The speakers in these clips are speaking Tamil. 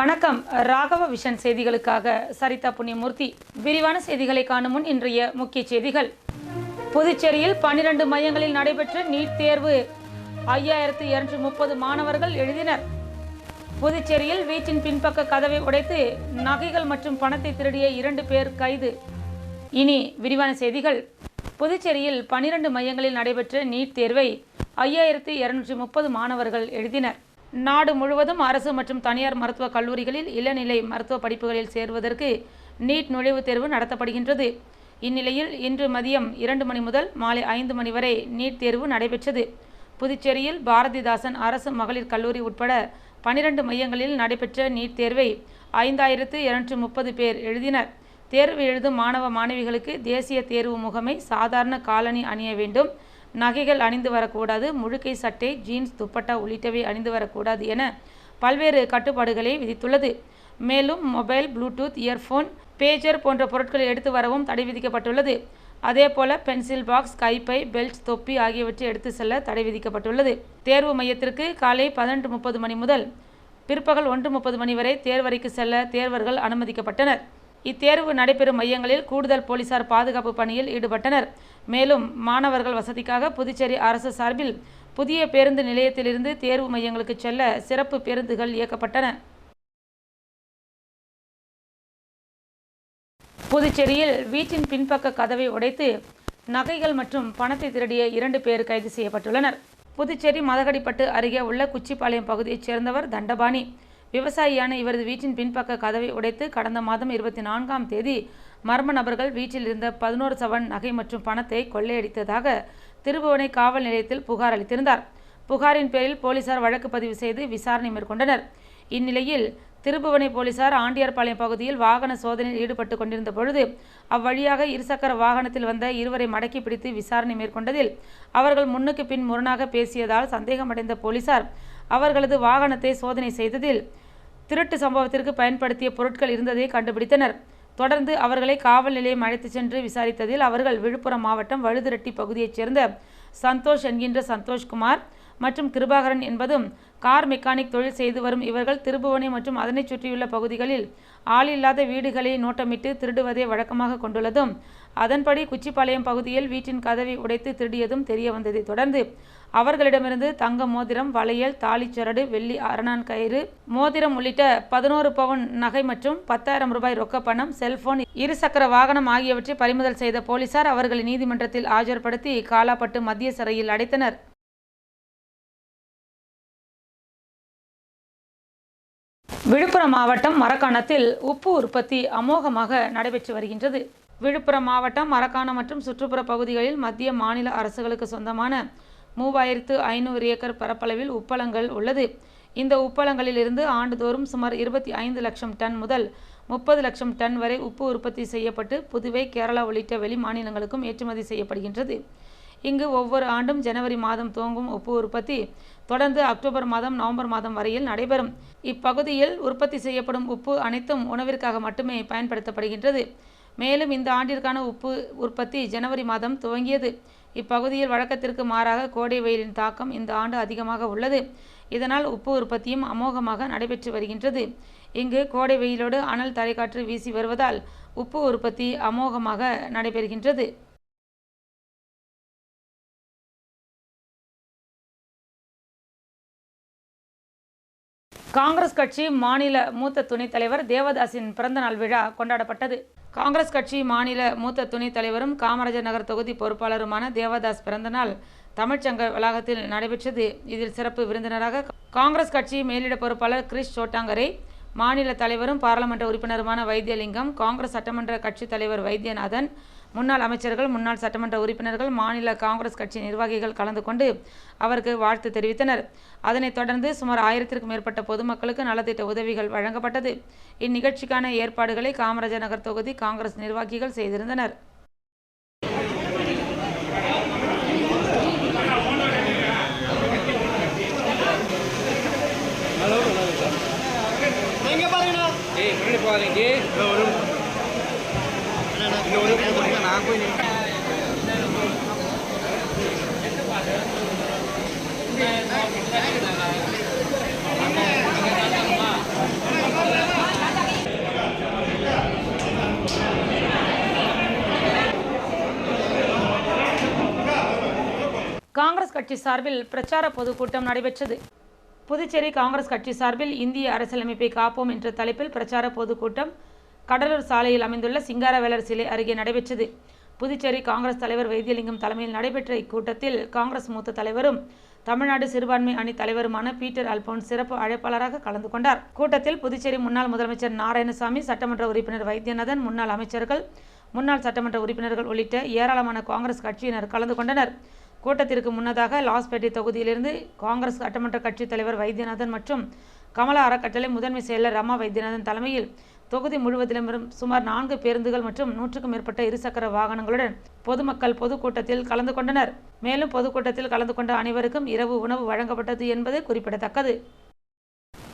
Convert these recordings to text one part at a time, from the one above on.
வணக்கம். ராகவ விஷன் செய்திகளுக்காக சரிதா புண்ணியமூர்த்தி. விரிவான செய்திகளை காணும் முன் இன்றைய முக்கிய செய்திகள். புதுச்சேரியில் பன்னிரண்டு மையங்களில் நடைபெற்ற நீட் தேர்வு. ஐயாயிரத்து இருநூற்றி முப்பது மாணவர்கள் எழுதினர். புதுச்சேரியில் வீட்டின் பின்பக்க கதவை உடைத்து நகைகள் மற்றும் பணத்தை திருடிய இரண்டு பேர் கைது. இனி விரிவான செய்திகள். புதுச்சேரியில் பனிரெண்டு மையங்களில் நடைபெற்ற நீட் தேர்வை ஐயாயிரத்து இருநூற்றி முப்பது மாணவர்கள் எழுதினர். நாடு முழுவதும் அரசு மற்றும் தனியார் மருத்துவக் கல்லூரிகளில் இளநிலை மருத்துவ படிப்புகளில் சேர்வதற்கு நீட் நுழைவுத் தேர்வு நடத்தப்படுகின்றது. இந்நிலையில் இன்று மதியம் இரண்டு மணி முதல் மாலை ஐந்து மணி வரை நீட் தேர்வு நடைபெற்றது. புதுச்சேரியில் பாரதிதாசன் அரசு மகளிர் கல்லூரி உட்பட பனிரெண்டு மையங்களில் நடைபெற்ற நீட் தேர்வை ஐந்தாயிரத்து இருநூற்று முப்பது பேர் எழுதினர். தேர்வு எழுதும் மாணவ மாணவிகளுக்கு தேசிய தேர்வு முகமை சாதாரண காலணி அணிய வேண்டும். நகைகள் அணிந்து வரக்கூடாது முழுக்கை சட்டை ஜீன்ஸ் துப்பட்டா உள்ளிட்டவை அணிந்து வரக்கூடாது என பல்வேறு கட்டுப்பாடுகளை விதித்துள்ளது. மேலும் மொபைல் ப்ளூடூத் இயர்ஃபோன் பேஜர் போன்ற பொருட்களை எடுத்து வரவும் தடை விதிக்கப்பட்டுள்ளது. அதேபோல பென்சில் பாக்ஸ் கைப்பை பெல்ட் தொப்பி ஆகியவற்றை எடுத்து செல்ல தடை விதிக்கப்பட்டுள்ளது. தேர்வு மையத்திற்கு காலை பதினெட்டு முப்பது மணி முதல் பிற்பகல் ஒன்று முப்பது மணி வரை தேர்வறைக்கு செல்ல தேர்வர்கள் அனுமதிக்கப்பட்டனர். இத்தேர்வு நடைபெறும் மையங்களில் கூடுதல் போலீசார் பாதுகாப்பு பணியில் ஈடுபட்டனர். மேலும் மாணவர்கள் வசதிக்காக புதுச்சேரி அரசு சார்பில் புதிய பேருந்து நிலையத்திலிருந்து தேர்வு மையங்களுக்கு செல்ல சிறப்பு பேருந்துகள் இயக்கப்பட்டன. புதுச்சேரியில் வீட்டின் பின்பக்க கதவை உடைத்து நகைகள் மற்றும் பணத்தை திருடிய இரண்டு பேர் கைது செய்யப்பட்டுள்ளனர். புதுச்சேரி மதகடிப்பட்டு அருகே உள்ள குச்சிப்பாளையம் பகுதியைச் சேர்ந்தவர் தண்டபாணி. விவசாயியான இவரது வீட்டின் பின்பக்க கதவை உடைத்து கடந்த மாதம் இருபத்தி நான்காம் தேதி மர்ம நபர்கள் வீட்டில் இருந்த பதினோரு சவன் நகை மற்றும் பணத்தை கொள்ளையடித்ததாக திருபுவனை காவல் நிலையத்தில் புகார் அளித்திருந்தார். புகாரின் பேரில் போலீசார் வழக்கு பதிவு செய்து விசாரணை மேற்கொண்டனர். இந்நிலையில் திருபுவனை போலீசார் ஆண்டியார்பாளையம் பகுதியில் வாகன சோதனையில் ஈடுபட்டு கொண்டிருந்த பொழுது அவ்வழியாக இருசக்கர வாகனத்தில் வந்த இருவரை மடக்கி பிடித்து விசாரணை மேற்கொண்டதில் அவர்கள் முன்னுக்கு பின் முரணாக பேசியதால் சந்தேகமடைந்த போலீசார் அவர்களது வாகனத்தை சோதனை செய்ததில் திருட்டு சம்பவத்திற்கு பயன்படுத்திய பொருட்கள் இருந்ததை கண்டுபிடித்தனர். தொடர்ந்து அவர்களை காவல் நிலையம் அழைத்துச் சென்று விசாரித்ததில் அவர்கள் விழுப்புரம் மாவட்டம் வழுதிரட்டி பகுதியைச் சேர்ந்த சந்தோஷ் என்கின்ற சந்தோஷ்குமார் மற்றும் கிருபாகரன் என்பதும் கார் மெக்கானிக் தொழில் செய்து வரும் இவர்கள் திருபுவனை மற்றும் அதனைச் சுற்றியுள்ள பகுதிகளில் ஆள் இல்லாத வீடுகளை நோட்டமிட்டு திருடுவதை வழக்கமாக கொண்டுள்ளதும் அதன்படி குச்சிப்பாளையம் பகுதியில் வீட்டின் கதவை உடைத்து திருடியதும் தெரிய வந்ததை தொடர்ந்து அவர்களிடமிருந்து தங்க மோதிரம் வளையல் தாலிச்சரடு வெள்ளி அரணான் கயிறு மோதிரம் உள்ளிட்ட பதினோரு பவுன் நகை மற்றும் பத்தாயிரம் ரூபாய் ரொக்க பணம் செல்போன் இருசக்கர வாகனம் ஆகியவற்றை பறிமுதல் செய்த போலீசார் அவர்களை நீதிமன்றத்தில் ஆஜர்படுத்தி காலாப்பட்டு மத்திய சிறையில் அடைத்தனர். விழுப்புரம் மாவட்டம் மரக்காணத்தில் உப்பு உற்பத்தி அமோகமாக நடைபெற்று வருகின்றது. விழுப்புரம் மாவட்டம் மரக்காணம் மற்றும் சுற்றுப்புற பகுதிகளில் மத்திய மாநில அரசுகளுக்கு சொந்தமான மூவாயிரத்து ஐநூறு ஏக்கர் பரப்பளவில் உப்பளங்கள் உள்ளது. இந்த உப்பளங்களிலிருந்து ஆண்டுதோறும் சுமார் இருபத்தி ஐந்து லட்சம் டன் முதல் முப்பது லட்சம் டன் வரை உப்பு உற்பத்தி செய்யப்பட்டு புதுவை கேரளா உள்ளிட்ட வெளி மாநிலங்களுக்கும் ஏற்றுமதி செய்யப்படுகின்றது. இங்கு ஒவ்வொரு ஆண்டும் ஜனவரி மாதம் துவங்கும் உப்பு உற்பத்தி தொடர்ந்து அக்டோபர் மாதம் நவம்பர் மாதம் வரையில் நடைபெறும். இப்பகுதியில் உற்பத்தி செய்யப்படும் உப்பு அனைத்தும் உணவிற்காக மட்டுமே பயன்படுத்தப்படுகின்றது. மேலும் இந்த ஆண்டிற்கான உப்பு உற்பத்தி ஜனவரி மாதம் துவங்கியது. இப்பகுதியில் வழக்கத்திற்கு மாறாக கோடை வெயிலின் தாக்கம் இந்த ஆண்டு அதிகமாக உள்ளது. இதனால் உப்பு உற்பத்தியும் அமோகமாக நடைபெற்று வருகின்றது. இங்கு கோடை வெயிலோடு அனல் தரைக்காற்று வீசி வருவதால் உப்பு உற்பத்தி அமோகமாக நடைபெறுகின்றது. காங்கிரஸ் கட்சி மாநில மூத்த துணைத் தலைவர் தேவதாசின் பிறந்தநாள் விழா கொண்டாடப்பட்டது. காங்கிரஸ் கட்சி மாநில மூத்த துணைத் தலைவரும் காமராஜர் நகர் தொகுதி பொறுப்பாளருமான தேவதாஸ் பிறந்தநாள் தமிழ்ச்சங்க வளாகத்தில் நடைபெற்றது. இதில் சிறப்பு விருந்தினராக காங்கிரஸ் கட்சி மேலிட பொறுப்பாளர் கிறிஸ் சோட்டாங்கரை மாநில தலைவரும் பாராளுமன்ற உறுப்பினருமான வைத்தியலிங்கம் காங்கிரஸ் சட்டமன்ற கட்சித் தலைவர் வைத்தியநாதன் முன்னாள் அமைச்சர்கள் முன்னாள் சட்டமன்ற உறுப்பினர்கள் மாநில காங்கிரஸ் கட்சி நிர்வாகிகள் கலந்து கொண்டு அவருக்கு வாழ்த்து தெரிவித்தனர். அதனைத் தொடர்ந்து சுமார் ஆயிரத்திற்கும் மேற்பட்ட பொதுமக்களுக்கு நலத்திட்ட உதவிகள் வழங்கப்பட்டது. இந்நிகழ்ச்சிக்கான ஏற்பாடுகளை காமராஜர் நகர் தொகுதி காங்கிரஸ் நிர்வாகிகள் செய்திருந்தனர். ஏய் காங்கிரஸ் கட்சி சார்பில் பிரச்சார பொதுக்கூட்டம் நடைபெற்றது. புதுச்சேரி காங்கிரஸ் கட்சி சார்பில் இந்திய அரசியலமைப்பை காப்போம் என்ற தலைப்பில் பிரச்சார பொதுக்கூட்டம் கடலூர் சாலையில் அமைந்துள்ள சிங்காரவேலர் சிலை அருகே நடைபெற்றது. புதுச்சேரி காங்கிரஸ் தலைவர் வைத்தியலிங்கம் தலைமையில் நடைபெற்ற இக்கூட்டத்தில் காங்கிரஸ் மூத்த தலைவரும் தமிழ்நாடு சிறுபான்மை அணி தலைவருமான பீட்டர் அல்போன் சிறப்பு அழைப்பாளராக கலந்து கொண்டார். கூட்டத்தில் புதுச்சேரி முன்னாள் முதலமைச்சர் நாராயணசாமி சட்டமன்ற உறுப்பினர் வைத்தியநாதன் முன்னாள் அமைச்சர்கள் முன்னாள் சட்டமன்ற உறுப்பினர்கள் உள்ளிட்ட ஏராளமான காங்கிரஸ் கட்சியினர் கலந்து கொண்டனர். கூட்டத்திற்கு முன்னதாக லாஸ்பேட்டை தொகுதியிலிருந்து காங்கிரஸ் சட்டமன்ற கட்சித் தலைவர் வைத்தியநாதன் மற்றும் கமலா அறக்கட்டளை முதன்மை செயலர் ரமா வைத்தியநாதன் தலைமையில் தொகுதி முழுவதிலும் வரும் சுமார் நான்கு பேருந்துகள் மற்றும் நூற்றுக்கும் மேற்பட்ட இருசக்கர வாகனங்களுடன் பொதுமக்கள் பொதுக்கூட்டத்தில் கலந்து கொண்டனர். மேலும் பொதுக்கூட்டத்தில் கலந்து கொண்ட அனைவருக்கும் இரவு உணவு வழங்கப்பட்டது என்பது குறிப்பிடத்தக்கது.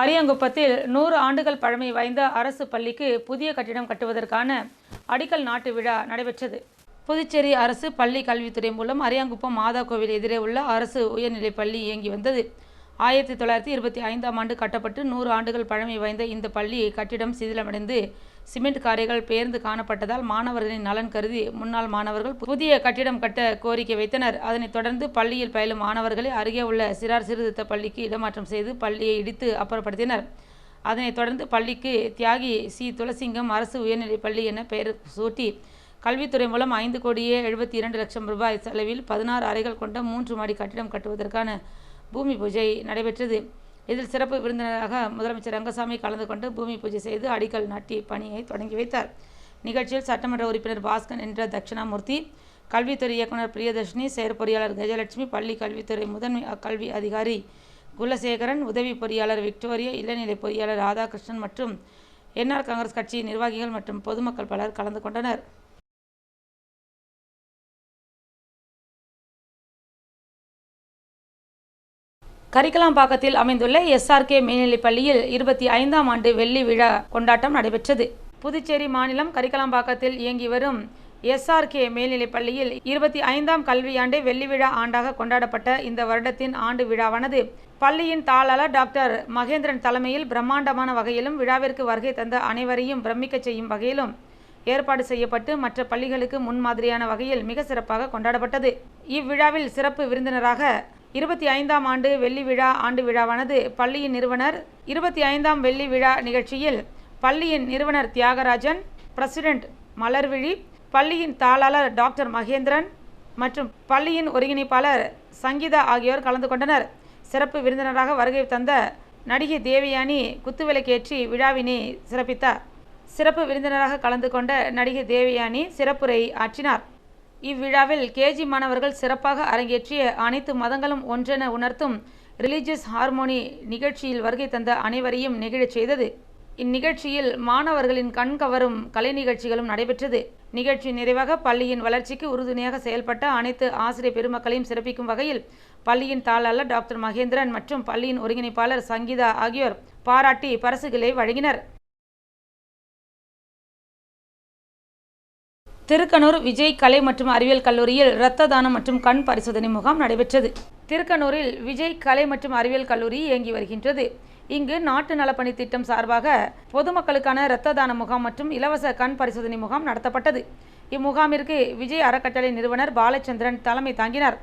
அரியங்குப்பத்தில் நூறு ஆண்டுகள் பழமை வாய்ந்த அரசு பள்ளிக்கு புதிய கட்டிடம் கட்டுவதற்கான அடிக்கல் நாட்டு விழா நடைபெற்றது. புதுச்சேரி அரசு பள்ளி கல்வித்துறை மூலம் அரியாங்குப்பம் மாதா கோவில் எதிரே உள்ள அரசு உயர்நிலைப் பள்ளி இயங்கி வந்தது. ஆயிரத்தி தொள்ளாயிரத்தி இருபத்தி ஐந்தாம் ஆண்டு கட்டப்பட்டு நூறு ஆண்டுகள் பழமை வாய்ந்த இந்த பள்ளி கட்டிடம் சிதிலமடைந்து சிமெண்ட் காரைகள் பெயர்ந்து காணப்பட்டதால் மாணவர்களின் நலன் கருதி முன்னாள் மாணவர்கள் புதிய கட்டிடம் கட்ட கோரிக்கை வைத்தனர். அதனைத் தொடர்ந்து பள்ளியில் பயிலும் மாணவர்களை அருகே உள்ள சிறார் சீர்திருத்த பள்ளிக்கு இடமாற்றம் செய்து பள்ளியை இடித்து அப்புறப்படுத்தினர். அதனைத் தொடர்ந்து பள்ளிக்கு தியாகி சி. துளசிங்கம் அரசு உயர்நிலைப் பள்ளி என பெயர் சூட்டி கல்வித்துறை மூலம் ஐந்து கோடியே எழுபத்தி இரண்டு லட்சம் ரூபாய் செலவில் பதினாறு அறைகள் கொண்ட மூன்று மாடி கட்டிடம் கட்டுவதற்கான பூமி பூஜை நடைபெற்றது. இதில் சிறப்பு விருந்தினராக முதலமைச்சர் ரங்கசாமி கலந்து கொண்டு பூமி பூஜை செய்து அடிக்கல் நாட்டி பணியை தொடங்கி வைத்தார். நிகழ்ச்சியில் சட்டமன்ற உறுப்பினர் பாஸ்கன் என்ற தட்சிணாமூர்த்தி கல்வித்துறை இயக்குனர் பிரியதர்ஷினி செயற்பொறியாளர் கஜலட்சுமி பள்ளி கல்வித்துறை முதன்மை கல்வி அதிகாரி குலசேகரன் உதவி பொறியாளர் விக்டோரியா இளநிலை பொறியாளர் ராதாகிருஷ்ணன் மற்றும் என்ஆர் காங்கிரஸ் கட்சி நிர்வாகிகள் மற்றும் பொதுமக்கள் பலர் கலந்து கொண்டனர். கரிக்கலாம்பாக்கத்தில் அமைந்துள்ள எஸ்ஆர்கே மேல்நிலைப் பள்ளியில் இருபத்தி ஐந்தாம் ஆண்டு வெள்ளி விழா கொண்டாட்டம் நடைபெற்றது. புதுச்சேரி மாநிலம் கரிக்கலாம்பாக்கத்தில் இயங்கி வரும் எஸ்ஆர்கே மேல்நிலைப் பள்ளியில் இருபத்தி ஐந்தாம் கல்வியாண்டு வெள்ளி விழா ஆண்டாக கொண்டாடப்பட்ட இந்த வருடத்தின் ஆண்டு விழாவானது. பள்ளியின் தாளாளர் டாக்டர் மகேந்திரன் தலைமையில் பிரம்மாண்டமான வகையிலும் விழாவிற்கு வருகை தந்த அனைவரையும் பிரமிக்கச் செய்யும் வகையிலும் ஏற்பாடு செய்யப்பட்டு மற்ற பள்ளிகளுக்கு முன்மாதிரியான வகையில் மிக சிறப்பாக கொண்டாடப்பட்டது. இவ்விழாவில் சிறப்பு விருந்தினராக இருபத்தி ஐந்தாம் ஆண்டு வெள்ளி விழா ஆண்டு விழாவானது பள்ளியின் நிறுவனர் இருபத்தி ஐந்தாம் வெள்ளி விழா நிகழ்ச்சியில் பள்ளியின் நிறுவனர் தியாகராஜன் பிரசிடென்ட் மலர்விழி பள்ளியின் தாளாளர் டாக்டர் மகேந்திரன் மற்றும் பள்ளியின் ஒருங்கிணைப்பாளர் சங்கீதா ஆகியோர் கலந்து கொண்டனர். சிறப்பு விருந்தினராக வருகை தந்த நடிகை தேவயானி குத்துவிளக்கேற்றி விழாவினை சிறப்பித்தார். சிறப்பு விருந்தினராக கலந்து கொண்ட நடிகை தேவயானி சிறப்புரை ஆற்றினார். இவ்விழாவில் கேஜி மாணவர்கள் சிறப்பாக அரங்கேற்றிய அனைத்து மதங்களும் ஒன்றென உணர்த்தும் ரிலீஜியஸ் ஹார்மோனி நிகழ்ச்சியில் வருகை தந்த அனைவரையும் நெகிழச் செய்தது. இந்நிகழ்ச்சியில் மாணவர்களின் கண் கவரும் கலை நிகழ்ச்சிகளும் நடைபெற்றது. நிகழ்ச்சி நிறைவாக பள்ளியின் வளர்ச்சிக்கு உறுதுணையாக செயல்பட்ட அனைத்து ஆசிரியர் பெருமக்களையும் சிறப்பிக்கும் வகையில் பள்ளியின் தாளாளர் டாக்டர் மகேந்திரன் மற்றும் பள்ளியின் ஒருங்கிணைப்பாளர் சங்கீதா ஆகியோர் பாராட்டி பரிசுகளை வழங்கினர். திருக்கனூர் விஜய் கலை மற்றும் அறிவியல் கல்லூரியில் இரத்த தானம் மற்றும் கண் பரிசோதனை முகாம் நடைபெற்றது. திருக்கனூரில் விஜய் கலை மற்றும் அறிவியல் கல்லூரி இயங்கி வருகின்றது. இங்கு நாட்டு நலப்பணி திட்டம் சார்பாக பொதுமக்களுக்கான இரத்த தான முகாம் மற்றும் இலவச கண் பரிசோதனை முகாம் நடத்தப்பட்டது. இம்முகாமிற்கு விஜய் அறக்கட்டளை நிறுவனர் பாலச்சந்திரன் தலைமை தாங்கினார்.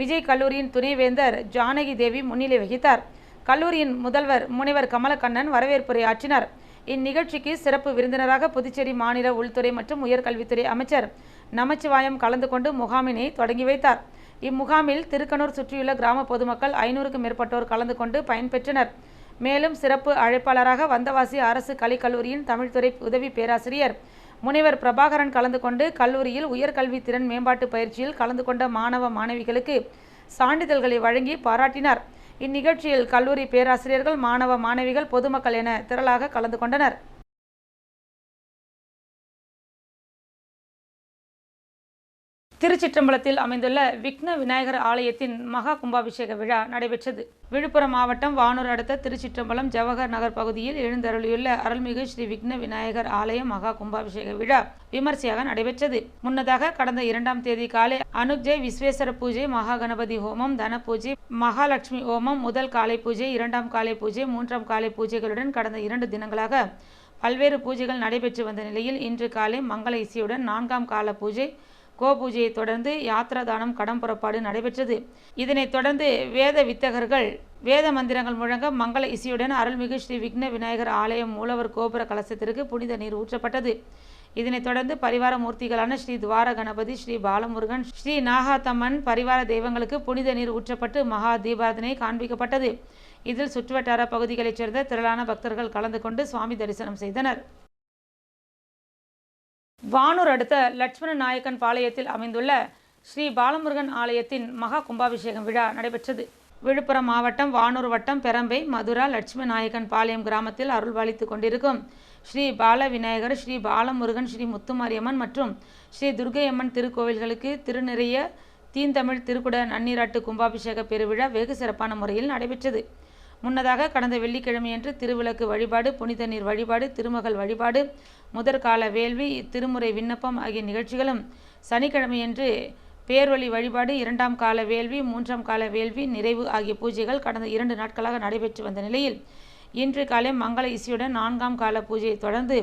விஜய் கல்லூரியின் துணைவேந்தர் ஜானகி தேவி முன்னிலை வகித்தார். கல்லூரியின் முதல்வர் முனைவர் கமலக்கண்ணன் வரவேற்புரை ஆற்றினார். இந்நிகழ்ச்சிக்கு சிறப்பு விருந்தினராக புதுச்சேரி மாநில உள்துறை மற்றும் உயர்கல்வித்துறை அமைச்சர் நமச்சிவாயம் கலந்து கொண்டு முகாமினை தொடங்கி வைத்தார். இம்முகாமில் திருக்கனூர் சுற்றியுள்ள கிராம பொதுமக்கள் ஐநூறுக்கும் மேற்பட்டோர் கலந்து கொண்டு பயன்பெற்றனர். மேலும் சிறப்பு அழைப்பாளராக வந்தவாசி அரசு கலைக்கல்லூரியின் தமிழ்துறை உதவி பேராசிரியர் முனைவர் பிரபாகரன் கலந்து கொண்டு கல்லூரியில் உயர்கல்வி திறன் மேம்பாட்டு பயிற்சியில் கலந்து கொண்ட மாணவ மாணவிகளுக்கு சான்றிதழ்களை வழங்கி பாராட்டினார். இந்நிகழ்ச்சியில் கல்லூரி பேராசிரியர்கள் மாணவ மாணவிகள் பொதுமக்கள் என திரளாக கலந்து கொண்டனர். திருச்சிற்றம்பலத்தில் அமைந்துள்ள விக்ன விநாயகர் ஆலயத்தின் மகா கும்பாபிஷேக விழா நடைபெற்றது. விழுப்புரம் மாவட்டம் வானூர் அடுத்த திருச்சிற்றம்பலம் ஜவஹர் நகர் பகுதியில் எழுந்தருளியுள்ள அருள்மிகு ஸ்ரீ விக்ன விநாயகர் ஆலய மகா கும்பாபிஷேக விழா விமர்சையாக நடைபெற்றது. முன்னதாக கடந்த இரண்டாம் தேதி காலை அனுஜய் விஸ்வேஸ்வர பூஜை மகா கணபதி ஹோமம் தன பூஜை மகாலட்சுமி ஹோமம் முதல் காலை பூஜை இரண்டாம் காலை பூஜை மூன்றாம் காலை பூஜைகளுடன் கடந்த இரண்டு தினங்களாக பல்வேறு பூஜைகள் நடைபெற்று வந்த நிலையில் இன்று காலை மங்கள இசையுடன் நான்காம் கால பூஜை கோபூஜையை தொடர்ந்து யாத்ராதானம் கடம் புறப்பாடு நடைபெற்றது. இதனைத் தொடர்ந்து வேத வித்தகர்கள் வேத மந்திரங்கள் முழங்க மங்கள இசையுடன் அருள்மிகு ஸ்ரீ விக்ன விநாயகர் ஆலயம் மூலவர் கோபுர கலசத்திற்கு புனித நீர் ஊற்றப்பட்டது. இதனைத் தொடர்ந்து பரிவார மூர்த்திகளான ஸ்ரீ துவார கணபதி ஸ்ரீ பாலமுருகன் ஸ்ரீ நாகாத்தம்மன் பரிவார தெய்வங்களுக்கு புனித நீர் ஊற்றப்பட்டு மகா தீபாரதனை காண்பிக்கப்பட்டது. இதில் சுற்றுவட்டார பகுதிகளைச் சேர்ந்த திரளான பக்தர்கள் கலந்து கொண்டு சுவாமி தரிசனம் செய்தனர். வானூர் அடுத்த லட்சுமண நாயக்கன் பாளையத்தில் அமைந்துள்ள ஸ்ரீ பாலமுருகன் ஆலயத்தின் மகா கும்பாபிஷேகம் விழா நடைபெற்றது. விழுப்புரம் மாவட்டம் வானூர் வட்டம் பெரம்பை மதுரா லட்சுமி நாயக்கன் பாளையம் கிராமத்தில் அருள்பாலித்து கொண்டிருக்கும் ஸ்ரீ பால விநாயகர் ஸ்ரீ பாலமுருகன் ஸ்ரீ முத்துமாரியம்மன் மற்றும் ஸ்ரீ துர்க்கையம்மன் திருக்கோவில்களுக்கு திருநிறைய தீந்தமிழ் திருக்குட நன்னீராட்டு கும்பாபிஷேக பெருவிழா வெகு சிறப்பான முறையில் நடைபெற்றது. முன்னதாக கடந்த வெள்ளிக்கிழமையன்று திருவிளக்கு வழிபாடு புனித நீர் வழிபாடு திருமகள் வழிபாடு முதற்கால வேள்வி திருமுறை விண்ணப்பம் ஆகிய நிகழ்ச்சிகளும் சனிக்கிழமையன்று பேர்வழி வழிபாடு இரண்டாம் கால வேள்வி மூன்றாம் கால வேள்வி நிறைவு ஆகிய பூஜைகள் கடந்த இரண்டு நாட்களாக நடைபெற்று வந்த நிலையில் இன்று காலை மங்கள இசையுடன் நான்காம் கால பூஜையை தொடர்ந்து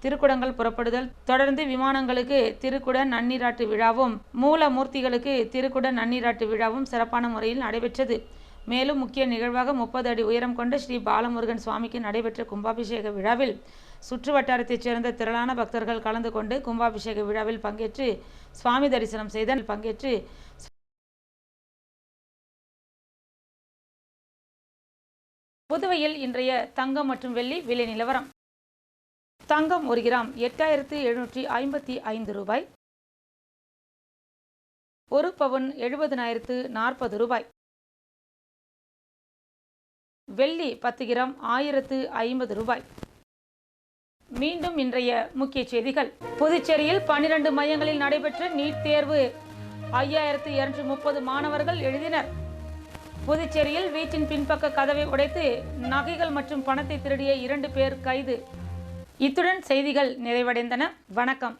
திருக்குடங்கள் புறப்படுதல் தொடர்ந்து விமானங்களுக்கு திருக்குட நன்னீராட்டு விழாவும் மூல மூர்த்திகளுக்கு திருக்குட நன்னீராட்டு விழாவும் சிறப்பான முறையில் நடைபெற்றது. மேலும் முக்கிய நிகழ்வாக முப்பது அடி உயரம் கொண்ட ஸ்ரீ பாலமுருகன் சுவாமிக்கு நடைபெற்ற கும்பாபிஷேக விழாவில் சுற்று வட்டாரத்தைச் சேர்ந்த திரளான பக்தர்கள் கலந்து கொண்டு கும்பாபிஷேக விழாவில் பங்கேற்று சுவாமி தரிசனம் செய்த பங்கேற்று புதுவையில் இன்றைய தங்கம் மற்றும் வெள்ளி விலை நிலவரம். தங்கம் ஒரு கிராம் எட்டாயிரத்து எழுநூற்றி ஐம்பத்தி ஐந்து ரூபாய். ஒரு பவுன் எழுபதனாயிரத்து நாற்பது ரூபாய். வெள்ளி பத்து கிராம் ஆயிரத்து ஐம்பது ரூபாய். மீண்டும் இன்றைய முக்கிய செய்திகள். புதுச்சேரியில் பன்னிரண்டு மையங்களில் நடைபெற்ற நீட் தேர்வு. ஐயாயிரத்து இருநூற்றி முப்பது மாணவர்கள் எழுதினர். புதுச்சேரியில் வீட்டின் பின்பக்க கதவை உடைத்து நகைகள் மற்றும் பணத்தை திருடிய இரண்டு பேர் கைது. இத்துடன் செய்திகள் நிறைவடைந்தன. வணக்கம்.